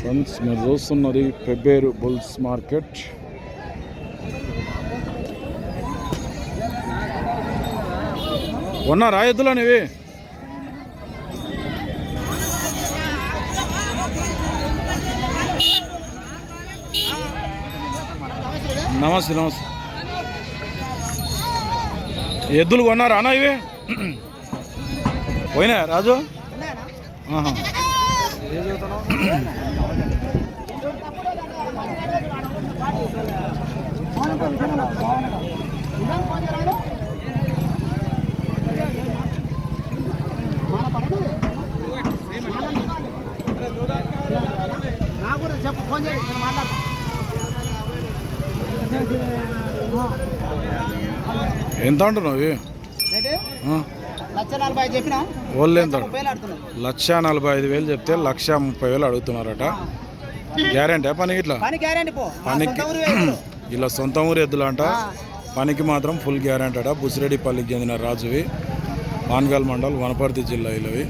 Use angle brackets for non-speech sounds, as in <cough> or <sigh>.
Friends మీరు చూస్తున్నది Pebbair bulls market. ఎద్దులని ఇవి? నమస్తే నమస్తే. ఎద్దులు కొన్నారా అన్న ఇవి? పోయినా రాజు? ఆహా. చెప్పు ఫోన్ చేయి నేను మాట్లాడతా ఎంత అంటున్నావు లక్ష నలభై వాళ్ళు లక్ష ఐదు వేలు చెప్తే లక్ష ముప్పై వేలు అడుగుతున్నారట. గ్యారంటీ పని ఇట్లా పనికి. <clears throat> ఇలా సొంత ఊరు ఎద్దులు అంట ఆ. పనికి మాత్రం ఫుల్ గ్యారంటీ అట. బుసిరెడ్డిపల్లికి చెందిన రాజువి. పాన్గల్ మండల్ వనపర్తి జిల్లా ఇలవి